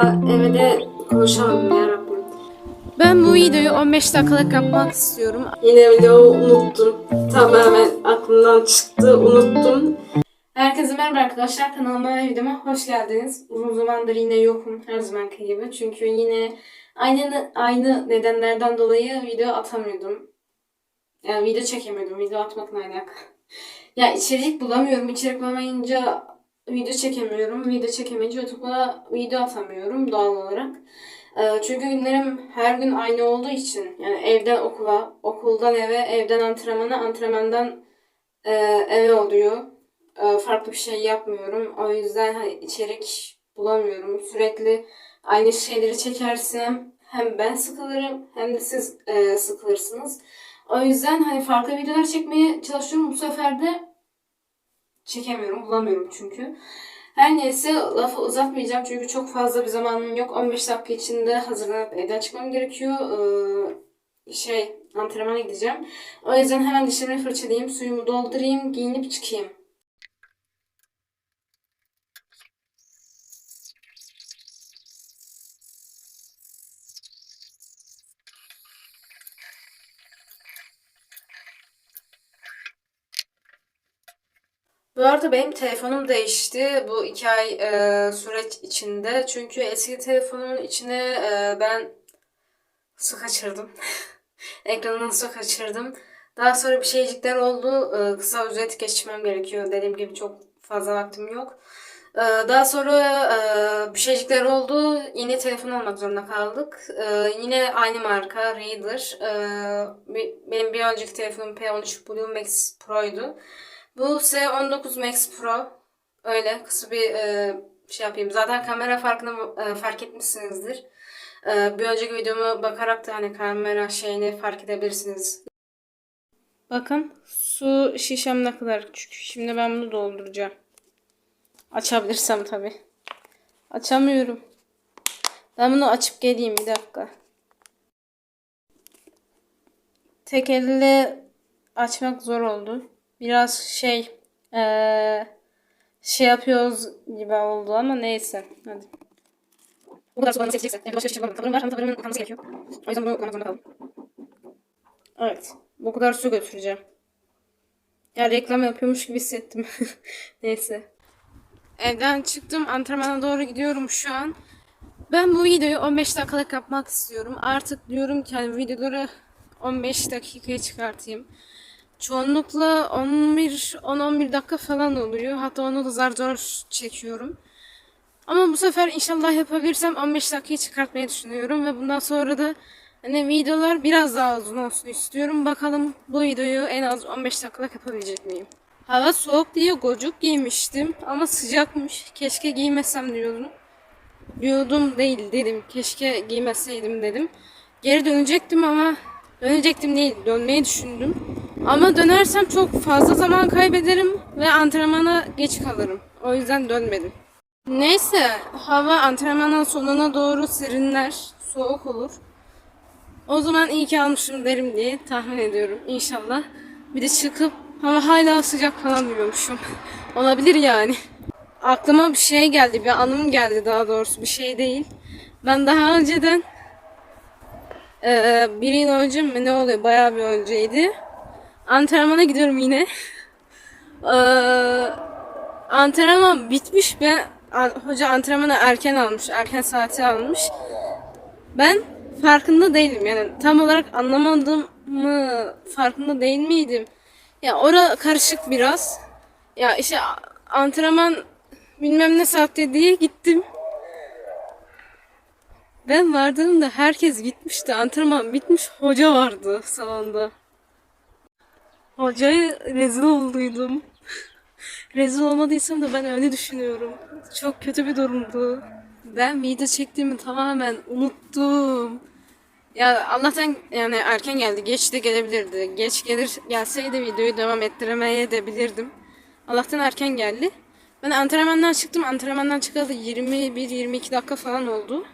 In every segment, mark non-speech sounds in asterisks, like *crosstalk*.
Evde konuşamadım ya Rabbim. Ben bu videoyu 15 dakikalık yapmak istiyorum. Yine videoyu unuttum. Tamamen aklımdan çıktı, unuttum. Herkese merhaba arkadaşlar. Kanalıma ve videoma hoş geldiniz. Uzun zamandır yine yokum her zamanki gibi. Çünkü yine aynı aynı nedenlerden dolayı video atamıyordum. Yani video çekemiyordum. Video atmakla alakalı. Ya içerik bulamıyorum. İçerik bulamayınca video çekemiyorum. Video çekemeyince YouTube'a video atamıyorum doğal olarak. Ee, Çünkü günlerim her gün aynı olduğu için yani evden okula, okuldan eve, evden antrenmana, antrenmandan e, eve oluyor. E, farklı bir şey yapmıyorum. O yüzden hani içerik bulamıyorum. Sürekli aynı şeyleri çekersem hem ben sıkılırım hem de siz e, sıkılırsınız. O yüzden hani farklı videolar çekmeye çalışıyorum. Bu sefer de çekemiyorum, bulamıyorum çünkü. Her neyse lafı uzatmayacağım çünkü çok fazla bir zamanım yok. 15 dakika içinde hazırlanıp evden çıkmam gerekiyor. Ee, şey antrenmana gideceğim. O yüzden hemen dişlerimi fırçalayayım, suyumu doldurayım, giyinip çıkayım. Bu arada benim telefonum değişti bu iki ay e, süreç içinde. Çünkü eski telefonumun içine e, ben su kaçırdım. *laughs* Ekranından su kaçırdım. Daha sonra bir şeycikler oldu. E, kısa özet geçmem gerekiyor. Dediğim gibi çok fazla vaktim yok. E, daha sonra e, bir şeycikler oldu. Yeni telefon almak zorunda kaldık. E, yine aynı marka Reader. E, benim bir önceki telefonum P13 Blue Max Pro'ydu. Bu S19 Max Pro. Öyle kısa bir e, şey yapayım. Zaten kamera farkını e, fark etmişsinizdir. E, bir önceki videoma bakarak da hani kamera şeyini fark edebilirsiniz. Bakın su şişem ne kadar küçük. Şimdi ben bunu dolduracağım. Açabilirsem tabi. Açamıyorum. Ben bunu açıp geleyim bir dakika. Tek elle açmak zor oldu. Biraz şey eee, şey yapıyoruz gibi oldu ama neyse. Hadi. Bu kadar sularını seçeceksin. Evde başka bir şey var. Tavırım var ama tavırımın okunması gerekiyor. O yüzden bunu okumak zorunda kaldım. Evet. Bu kadar su götüreceğim. Ya reklam yapıyormuş gibi hissettim. *laughs* neyse. Evden çıktım. Antrenmana doğru gidiyorum şu an. Ben bu videoyu 15 dakikalık yapmak istiyorum. Artık diyorum ki hani videoları 15 dakikaya çıkartayım. Çoğunlukla 11 10-11 dakika falan oluyor. Hatta onu da zar zor çekiyorum. Ama bu sefer inşallah yapabilirsem 15 dakikayı çıkartmayı düşünüyorum ve bundan sonra da hani videolar biraz daha uzun olsun istiyorum. Bakalım bu videoyu en az 15 dakikalık yapabilecek miyim? Hava soğuk diye gocuk giymiştim ama sıcakmış. Keşke giymesem diyordum. Diyordum değil dedim. Keşke giymeseydim dedim. Geri dönecektim ama dönecektim değil. Dönmeyi düşündüm. Ama dönersem çok fazla zaman kaybederim ve antrenmana geç kalırım. O yüzden dönmedim. Neyse hava antrenmanın sonuna doğru serinler. Soğuk olur. O zaman iyi ki almışım derim diye tahmin ediyorum inşallah. Bir de çıkıp hava hala sıcak falan diyormuşum. *laughs* Olabilir yani. Aklıma bir şey geldi, bir anım geldi daha doğrusu bir şey değil. Ben daha önceden ee, bir yıl önce mi ne oluyor bayağı bir önceydi. Antrenmana gidiyorum yine. *laughs* Ee, antrenman bitmiş ben an- hoca antrenmanı erken almış, erken saati almış. Ben farkında değilim yani tam olarak anlamadım mı farkında değil miydim? Ya ora karışık biraz. Ya işte antrenman bilmem ne saatte diye gittim. Ben vardığımda herkes gitmişti. Antrenman bitmiş. Hoca vardı salonda. Hocaya rezil olduydum. *laughs* rezil olmadıysam da ben öyle düşünüyorum. Çok kötü bir durumdu. Ben video çektiğimi tamamen unuttum. Ya Allah'tan yani erken geldi. Geç de gelebilirdi. Geç gelir gelseydi videoyu devam ettiremeye de bilirdim. Allah'tan erken geldi. Ben antrenmandan çıktım. Antrenmandan çıkalı 21-22 dakika falan oldu.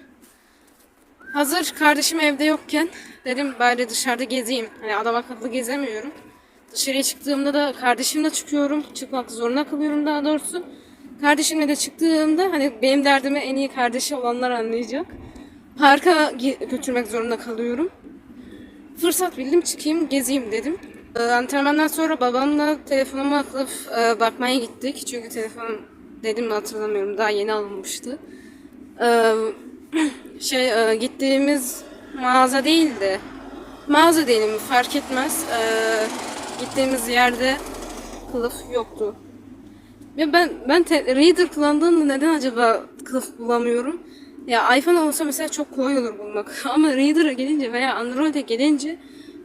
Hazır kardeşim evde yokken dedim bari dışarıda gezeyim. Hani adam akıllı gezemiyorum. Dışarıya çıktığımda da kardeşimle çıkıyorum. Çıkmak zorunda kalıyorum daha doğrusu. Kardeşimle de çıktığımda hani benim derdimi en iyi kardeşi olanlar anlayacak. Parka götürmek zorunda kalıyorum. Fırsat bildim çıkayım gezeyim dedim. Ee, antrenmandan sonra babamla telefonumu alıp e, bakmaya gittik. Çünkü telefon dedim hatırlamıyorum daha yeni alınmıştı. *clears throat* Şey e, gittiğimiz mağaza değildi. Mağaza değilim fark etmez. Ee, gittiğimiz yerde kılıf yoktu. Ya ben ben te- Reader kullandığımda neden acaba kılıf bulamıyorum? Ya iPhone olsa mesela çok kolay olur bulmak. *laughs* Ama Reader'a gelince veya Android'e gelince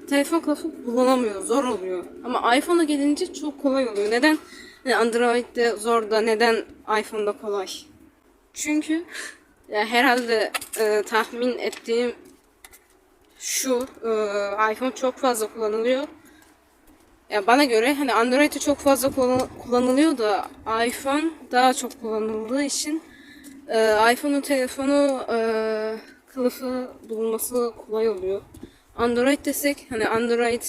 telefon kılıfı bulunamıyor, zor oluyor. Ama iPhone'a gelince çok kolay oluyor. Neden yani Android'de zor da neden iPhone'da kolay? Çünkü ya herhalde e, tahmin ettiğim şu e, iPhone çok fazla kullanılıyor. Ya bana göre hani Android'de çok fazla kullan- kullanılıyor da iPhone daha çok kullanıldığı için e, iPhone'un telefonu e, kılıfı bulunması kolay oluyor. Android desek hani Android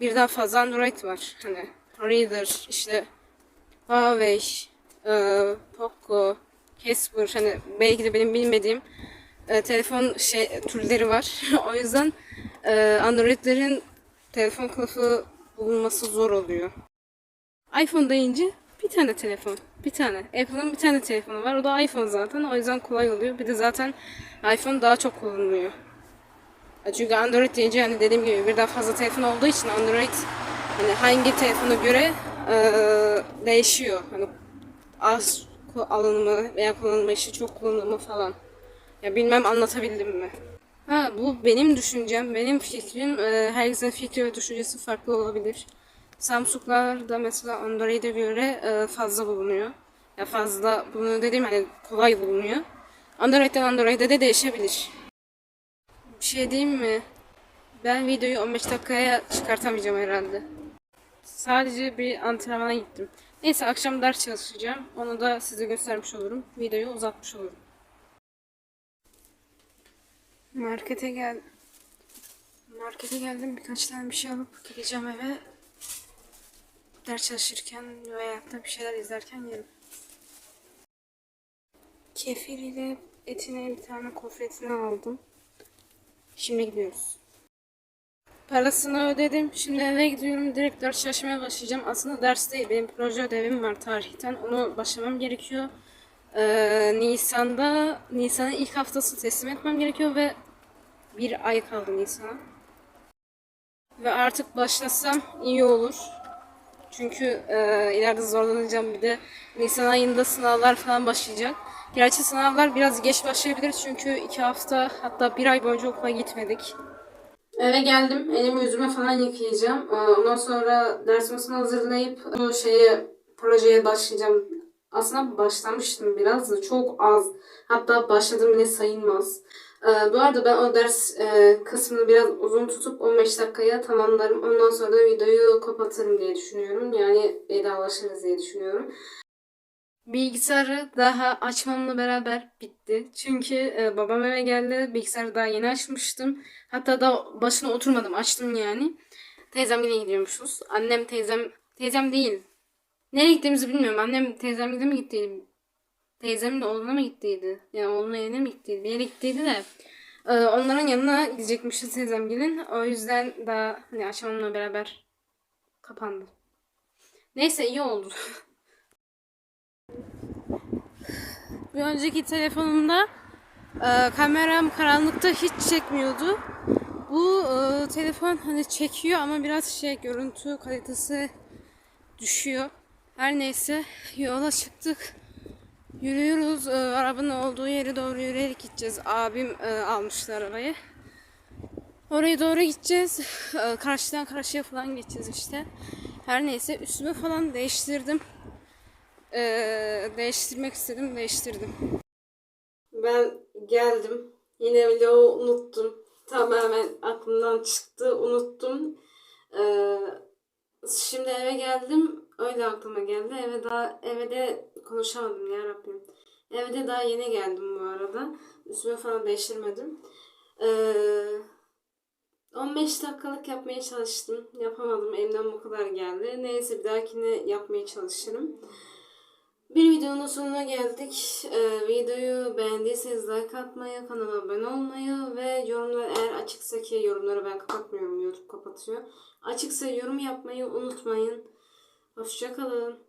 birden fazla Android var. Hani Reader işte Huawei, e, Poco, Casper hani belki de benim bilmediğim e, telefon şey türleri var. *laughs* o yüzden e, Android'lerin telefon kılıfı bulunması zor oluyor. iPhone deyince bir tane telefon. Bir tane. Apple'ın bir tane telefonu var. O da iPhone zaten. O yüzden kolay oluyor. Bir de zaten iPhone daha çok kullanılıyor. Ya Çünkü Android deyince hani dediğim gibi birden fazla telefon olduğu için Android hani hangi telefona göre eee, değişiyor. Hani az alınımı veya kullanılma işi çok kullanımı falan. Ya bilmem anlatabildim mi? Ha bu benim düşüncem, benim fikrim. Eee herkesin fikri ve düşüncesi farklı olabilir. Samsung'lar da mesela Android'e göre eee, fazla bulunuyor. Ya fazla bulunuyor dediğim hani kolay bulunuyor. Android'den Android'e de değişebilir. Bir şey diyeyim mi? Ben videoyu 15 dakikaya çıkartamayacağım herhalde. Sadece bir antrenmana gittim. Neyse akşam ders çalışacağım. Onu da size göstermiş olurum. Videoyu uzatmış olurum. Markete gel. Markete geldim. Birkaç tane bir şey alıp gideceğim eve. Ders çalışırken veya da bir şeyler izlerken yerim. Kefir ile etine bir tane kofretini aldım. Şimdi gidiyoruz. Parasını ödedim. Şimdi eve gidiyorum. Direkt ders çalışmaya başlayacağım. Aslında ders değil. Benim proje ödevim var tarihten. Onu başlamam gerekiyor. Ee, Nisan'da, Nisan'ın ilk haftası teslim etmem gerekiyor ve bir ay kaldı Nisan'a. Ve artık başlasam iyi olur. Çünkü e, ileride zorlanacağım bir de Nisan ayında sınavlar falan başlayacak. Gerçi sınavlar biraz geç başlayabilir çünkü iki hafta hatta bir ay boyunca okula gitmedik. Eve geldim. Elimi yüzüme falan yıkayacağım. Ee, Ondan sonra ders masasını hazırlayıp bu şeye projeye başlayacağım. Aslında başlamıştım biraz da çok az. Hatta başladım bile sayılmaz. Ee, bu arada ben o ders e, kısmını biraz uzun tutup 15 dakikaya tamamlarım. Ondan sonra da videoyu kapatırım diye düşünüyorum. Yani vedalaşırız diye düşünüyorum. Bilgisayarı daha açmamla beraber bitti. Çünkü e, babam eve geldi. Bilgisayarı daha yeni açmıştım. Hatta da başına oturmadım. Açtım yani. Teyzem yine gidiyormuşuz. Annem teyzem... Teyzem değil. Nereye gittiğimizi bilmiyorum. Annem teyzem gide mi gittiydi? Teyzemin de oğluna mı gittiydi? Yani oğlunun evine mi gittiydi? Bir yere gittiydi de. e, onların yanına gidecekmişiz teyzem gelin. O yüzden daha hani açmamla beraber kapandı. Neyse iyi oldu. *laughs* Bir önceki telefonumda e, kameram karanlıkta hiç çekmiyordu. Bu e, telefon hani çekiyor ama biraz şey görüntü kalitesi düşüyor. Her neyse yola çıktık. Yürüyoruz. E, arabanın olduğu yere doğru yürüyerek gideceğiz. Abim e, almıştı arabayı. Oraya doğru gideceğiz. E, karşıdan karşıya falan geçeceğiz işte. Her neyse üstümü falan değiştirdim. E, değiştirmek istedim, değiştirdim. Ben geldim. Yine vlogu unuttum. Tamamen aklımdan çıktı. Unuttum. Ee, şimdi eve geldim. Öyle aklıma geldi. Eve daha eve de konuşamadım ya Rabbim. Eve de daha yeni geldim bu arada. Üstüme falan değiştirmedim. Ee, 15 dakikalık yapmaya çalıştım. Yapamadım. Elimden bu kadar geldi. Neyse bir dahakine yapmaya çalışırım. Bir videonun sonuna geldik. Ee, videoyu beğendiyseniz like atmayı, kanala abone olmayı ve yorumlar eğer açıksa ki yorumları ben kapatmıyorum. YouTube kapatıyor. Açıksa yorum yapmayı unutmayın. Hoşçakalın.